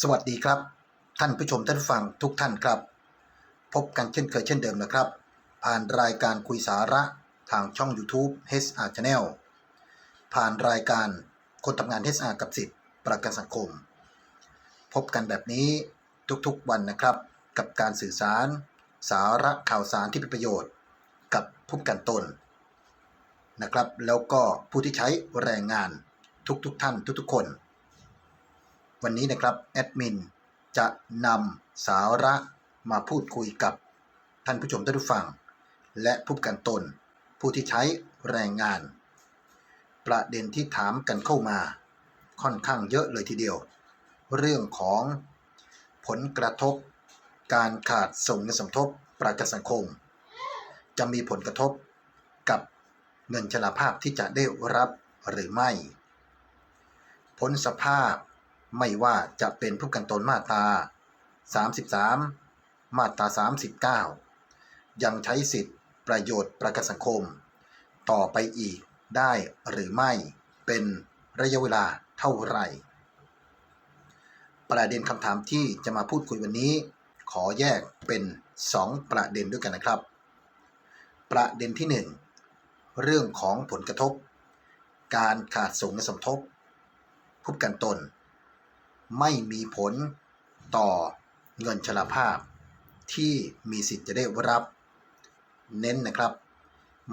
สวัสดีครับ ท่านผู้ชมท่านฟังทุกท่านครับ พบกันเช่นเคยเช่นเดิมนะครับ ผ่านรายการคุยสาระทางช่อง YouTube HR Channel ผ่านรายการคนทำงาน HR กับสิทธิ์ประกันสังคม พบกันแบบนี้ทุกๆวันนะครับ กับการสื่อสาร สาระข่าวสารที่เป็นประโยชน์ กับผู้กันตนนะครับ แล้วก็ผู้ที่ใช้แรงงานทุกๆทท่านทุกๆคน วันนี้นะครับแอดมินจะนำสาระมาพูดคุยกับท่านผู้ชมท่านผู้ฟัง และผู้กันตน ผู้ที่ใช้แรงงาน ประเด็นที่ถามกันเข้ามา ค่อนข้างเยอะเลยทีเดียว เรื่องของผลกระทบ การขาดส่งเงินสมทบประกันสังคม จะมีผลกระทบกับเงินชราภาพที่จะได้รับหรือไม่พ้นสภาพ ไม่ว่าจะเป็นผู้กันตนมาตรา 33 มาตรา 39 ยังใช้สิทธิประโยชน์ประกันสังคม ต่อไปอีกได้หรือไม่เป็นระยะเวลาเท่าไหร่ ประเด็นคำถามที่จะมาพูดคุยวันนี้ ขอแยกเป็น 2 ประเด็นด้วยกันนะครับ ประเด็นที่ 1 เรื่องของผลกระทบ การขาดส่งเงินสมทบผู้กันตน ไม่มีผลต่อเงินชราภาพ ที่มีสิทธิ์จะได้รับ เน้นนะครับ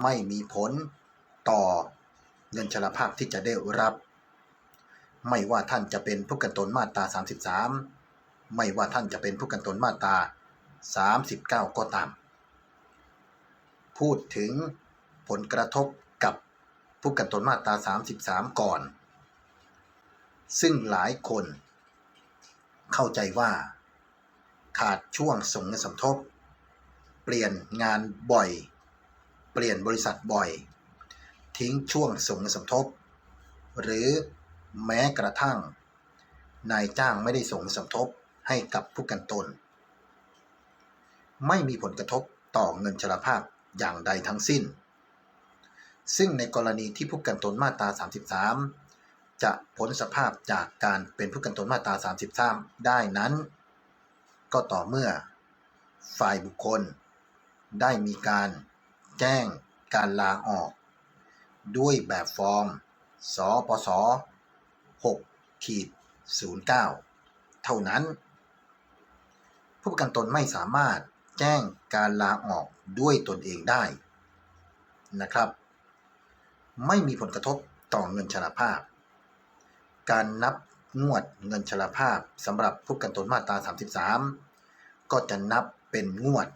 ไม่มีผลต่อเงินชราภาพที่จะได้รับ ไม่ว่าท่านจะเป็นผู้กันตนมาตรา 33 ไม่ว่าท่านจะเป็นผู้กันตนมาตรา 39 ก็ตาม พูดถึงผลกระทบกับผู้กันตนมาตรา 33 ก่อน ซึ่งหลายคน เข้าใจว่า ขาดช่วงส่งเงินสมทบ เปลี่ยนงานบ่อย เปลี่ยนบริษัทบ่อย ทิ้งช่วงส่งเงินสมทบ หรือแม้กระทั่ง นายจ้างไม่ได้ส่งเงินสมทบให้กับผู้กันตน ไม่มีผลกระทบต่อเงินชราภาพอย่างใดทั้งสิ้น ซึ่งในกรณีที่ผู้กันตนมาตรา 33 จะพ้นสภาพจากการเป็นผู้กันตนมาตรา 33 ได้นั้น ก็ต่อเมื่อฝ่ายบุคคล ได้มีการแจ้งการลาออก ด้วยแบบฟอร์ม สปส6ขีด09 เท่านั้น ผู้ประกันตนไม่สามารถแจ้งการลาออกด้วยตนเองได้นะครับ ไม่มีผลกระทบต่อเงินชราภาพ การนับงวดเงินชราภาพสำหรับผู้กันตนมาตรา 33 ก็จะนับเป็นงวด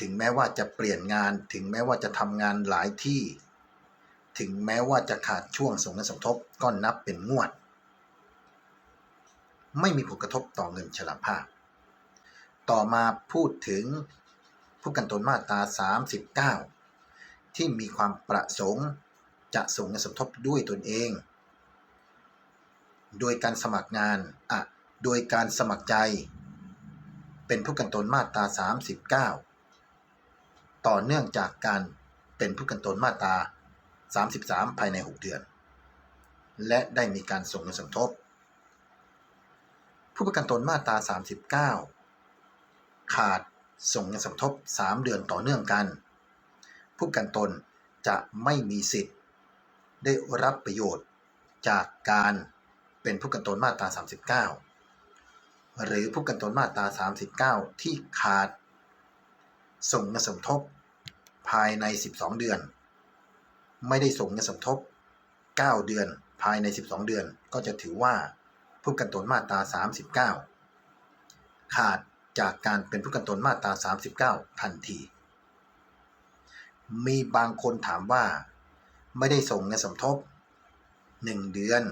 ถึงแม้ว่าจะเปลี่ยนงาน ถึงแม้ว่าจะทำงานหลายที่ ถึงแม้ว่าจะขาดช่วงส่งเงินสมทบก็นับเป็นงวด ไม่มีผลกระทบต่อเงินชราภาพ ต่อมาพูดถึงผู้กันตนมาตรา 39 ที่มีความประสงค์จะส่งเงินสมทบด้วยตนเอง โดยการสมัครงานอะโดยการสมัครใจ เป็นผู้กันตนมาตรา 39 ต่อเนื่องจากการเป็นผู้กันตนมาตรา 33 ภายใน 6 เดือน และได้มีการส่งเงินสมทบ ผู้ประกันตนมาตรา 39 ขาดส่งเงินสมทบ 3 เดือนต่อเนื่องกัน ผู้ประกันตนจะไม่มีสิทธิ์ ได้รับประโยชน์จากการ เป็นผู้กันตนมาตรา 39 หรือผู้กันตนมาตรา 39 ที่ขาด ส่งเงินสมทบ ภายใน 12 เดือน ไม่ได้ส่งเงินสมทบ 9 เดือนภายใน 12 เดือน ก็จะถือว่าผู้กันตนมาตรา 39 ขาดจากการเป็นผู้กันตนมาตรา 39 ทันที มีบางคนถามว่า ไม่ได้ส่งเงินสมทบ 1 เดือน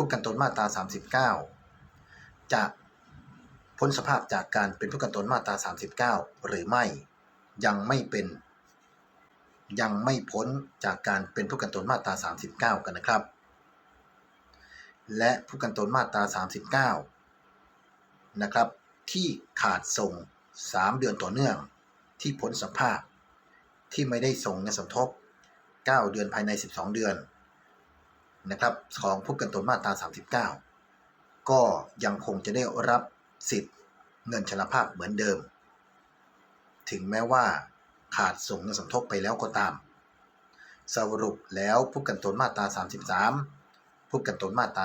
ผู้กันตนมาตรา 39 จะพ้นสภาพจากการเป็นผู้กันตนมาตรา 39 หรือไม่ยังไม่เป็น ยังไม่พ้นจากการเป็นผู้กันตนมาตรา 39 กันนะครับ และผู้กันตนมาตรา 39 นะครับ ที่ขาดส่ง 3 เดือนต่อเนื่อง ที่พ้นสภาพ ที่ไม่ได้ส่งเงินสมทบ 9 เดือนภายใน 12 เดือน นะครับของผู้กันตนมาตรา 39 ก็ยังคงจะได้รับสิทธิ์เงินชราภาพเหมือนเดิม ถึงแม้ว่าขาดส่งเงินสมทบไปแล้วก็ตาม สรุปแล้วผู้กันตนมาตรา 33 ผู้กันตนมาตรา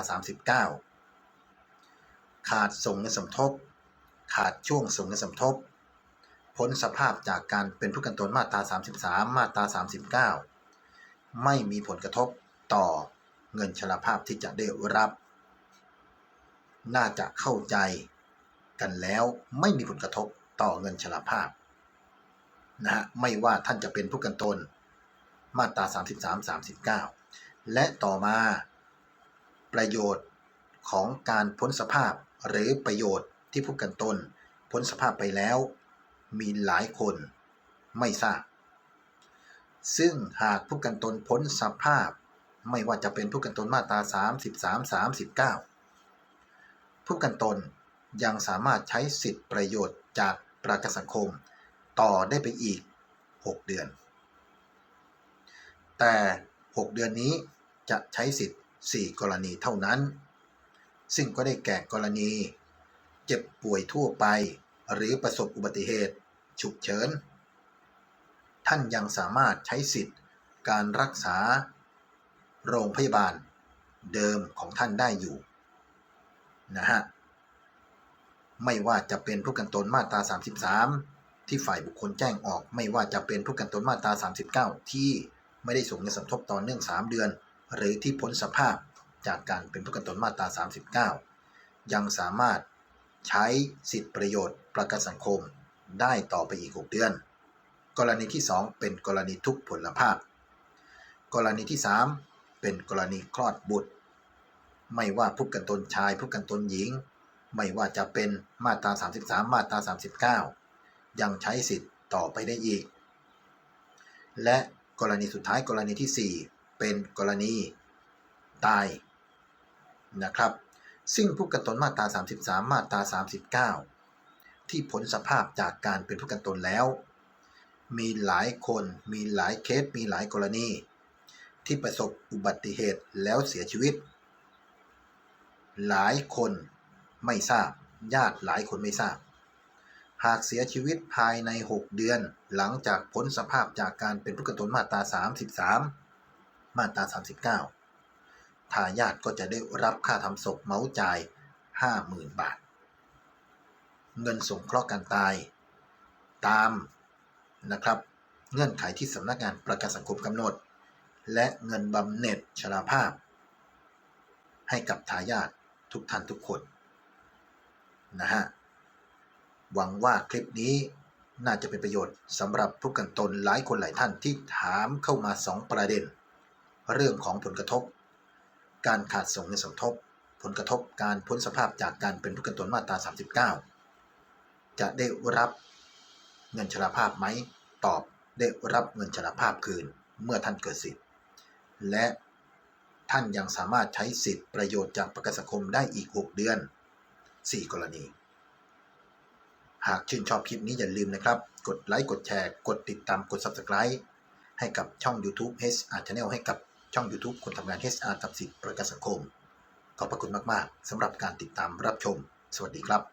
39 ขาดส่งเงินสมทบ ขาดช่วงส่งเงินสมทบ พ้นสภาพจากการเป็นผู้กันตนมาตรา 33 มาตรา 39 ไม่มีผลกระทบต่อ เงินชราภาพที่จะได้รับ น่าจะเข้าใจกันแล้วไม่มีผลกระทบต่อเงินชราภาพนะฮะไม่ว่าท่านจะเป็นผู้กันตนมาตรา 33 39 และต่อมา ประโยชน์ของการพ้นสภาพหรือประโยชน์ที่ผู้กันตนพ้นสภาพไปแล้ว มีหลายคนไม่ทราบ ซึ่งหากผู้กันตนพ้นสภาพ ไม่ว่าจะเป็นผู้กันตนมาตรา 33 39 ผู้กันตนยังสามารถใช้สิทธิประโยชน์จากประกันสังคม ต่อได้ไปอีก 6 เดือน แต่ 6 เดือนนี้จะใช้สิทธิ์ 4 กรณีเท่านั้น ซึ่งก็ได้แก่กรณี เจ็บป่วยทั่วไป หรือประสบอุบัติเหตุ ฉุกเฉิน ท่านยังสามารถใช้สิทธิ์ การรักษา โรงพยาบาลเดิมของท่านได้อยู่นะฮะไม่ว่าจะเป็นผู้กันตนมาตรา 33 ที่ฝ่ายบุคคลแจ้งออก ไม่ว่าจะเป็นผู้กันตนมาตรา 39 ที่ไม่ได้ส่งเงินสมทบต่อเนื่อง 3 เดือน หรือที่พ้นสภาพจากการเป็นผู้กันตนมาตรา 39 ยังสามารถใช้สิทธิประโยชน์ประกันสังคมได้ต่อไปอีก 6 เดือน กรณีที่ 2 เป็นกรณีทุกผลภาพ กรณีที่ 3 เป็นกรณีคลอดบุตร ไม่ว่าผู้กันตนชายผู้กันตนหญิง ไม่ว่าจะเป็นมาตรา 33 มาตรา 39 ยังใช้สิทธิ์ต่อไปได้อีก และกรณีสุดท้ายกรณีที่ 4 เป็นกรณีตายนะครับ ซึ่งผู้กันตนมาตรา 33 มาตรา 39 ที่ผลสภาพจากการเป็นผู้กันตนแล้ว มีหลายคนมีหลายเคสมีหลายกรณี ที่ประสบอุบัติเหตุแล้วเสียชีวิต หลายคนไม่ทราบ ญาติหลายคนไม่ทราบ หากเสียชีวิตภายใน 6 เดือน หลังจากพ้นสภาพจากการเป็นผู้กระตนมาตรา 33 มาตรา 39 ทายาทก็จะได้รับค่าทำศพเมาจ่าย 50,000 บาท เงินสงเคราะห์การตาย ตามนะครับ เงื่อนไขที่สำนักงานประกันสังคมกำหนด และเงินบำเหน็จชราภาพ ให้กับทายาททุกท่านทุกคนนะฮะหวังว่าคลิปนี้น่าจะเป็นประโยชน์สำหรับผู้กันตนหลายคนหลายท่านที่ถามเข้ามา 2 ประเด็น เรื่องของผลกระทบ การขาดส่งเงินสมทบ ผลกระทบการพ้นสภาพจากการเป็นผู้กันตนมาตรา 39 จะได้รับเงินชราภาพไหมตอบได้รับเงินชราภาพคืนเมื่อท่านเกิดสิทธิ และท่านยังสามารถใช้สิทธิประโยชน์จากประกันสังคมได้อีก 6 เดือน 4 กรณี หากชื่นชอบคลิปนี้อย่าลืมนะครับ กดไลค์ กดแชร์ กดติดตาม กด Subscribe ให้กับช่อง YouTube HR Channel ให้กับช่อง YouTube คนทำงาน HR กับสิทธิประกันสังคม ขอบพระคุณมาก ๆสำหรับการติดตามรับชม สวัสดีครับ